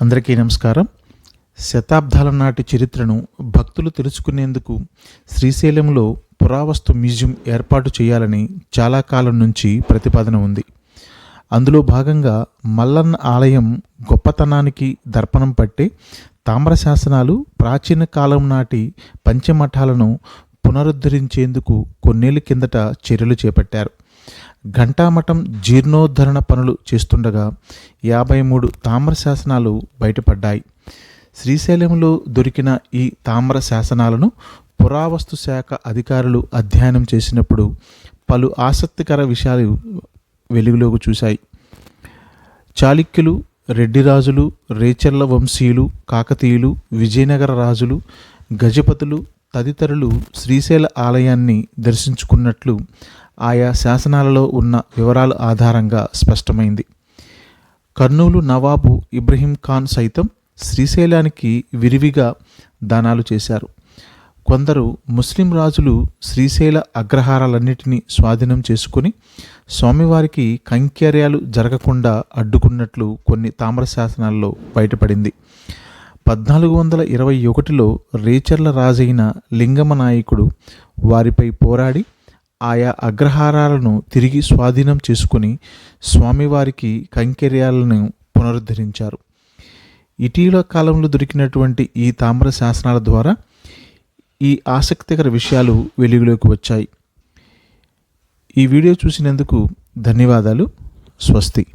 అందరికీ నమస్కారం. శతాబ్దాల నాటి చరిత్రను భక్తులు తెలుసుకునేందుకు శ్రీశైలంలో పురావస్తు మ్యూజియం ఏర్పాటు చేయాలని చాలా కాలం నుంచి ప్రతిపాదన ఉంది. అందులో భాగంగా మల్లన్న ఆలయం గొప్పతనానికి దర్పణం పట్టే తామ్ర శాసనాలు ప్రాచీన కాలం నాటి పంచమఠాలను పునరుద్ధరించేందుకు కొన్నేళ్ళ కిందట చర్యలు చేపట్టారు. ఘంటామఠం జీర్ణోద్ధరణ పనులు చేస్తుండగా యాభై మూడు తామ్ర శాసనాలు బయటపడ్డాయి. శ్రీశైలంలో దొరికిన ఈ తామ్ర శాసనాలను పురావస్తు శాఖ అధికారులు అధ్యయనం చేసినప్పుడు పలు ఆసక్తికర విషయాలు వెలుగులోకి చూశాయి. చాళుక్యులు రెడ్డి రాజులు రేచర్ల వంశీయులు కాకతీయులు విజయనగర రాజులు గజపతులు తదితరులు శ్రీశైల ఆలయాన్ని దర్శించుకున్నట్లు ఆయా శాసనాలలో ఉన్న వివరాల ఆధారంగా స్పష్టమైంది. కర్నూలు నవాబు ఇబ్రహీం ఖాన్ సైతం శ్రీశైలానికి విరివిగా దానాలు చేశారు. కొందరు ముస్లిం రాజులు శ్రీశైల అగ్రహారాలన్నిటినీ స్వాధీనం చేసుకుని స్వామివారికి కైంకర్యాలు జరగకుండా అడ్డుకున్నట్లు కొన్ని తామ్ర శాసనాల్లో బయటపడింది. పద్నాలుగు వందల ఇరవై ఒకటిలో రేచర్ల రాజైన లింగమ నాయకుడు వారిపై పోరాడి ఆయా అగ్రహారాలను తిరిగి స్వాధీనం చేసుకుని స్వామివారికి కైంకర్యాలను పునరుద్ధరించారు. ఇటీవల కాలంలో దొరికినటువంటి ఈ తామ్ర శాసనాల ద్వారా ఈ ఆసక్తికర విషయాలు వెలుగులోకి వచ్చాయి. ఈ వీడియో చూసినందుకు ధన్యవాదాలు. స్వస్తి.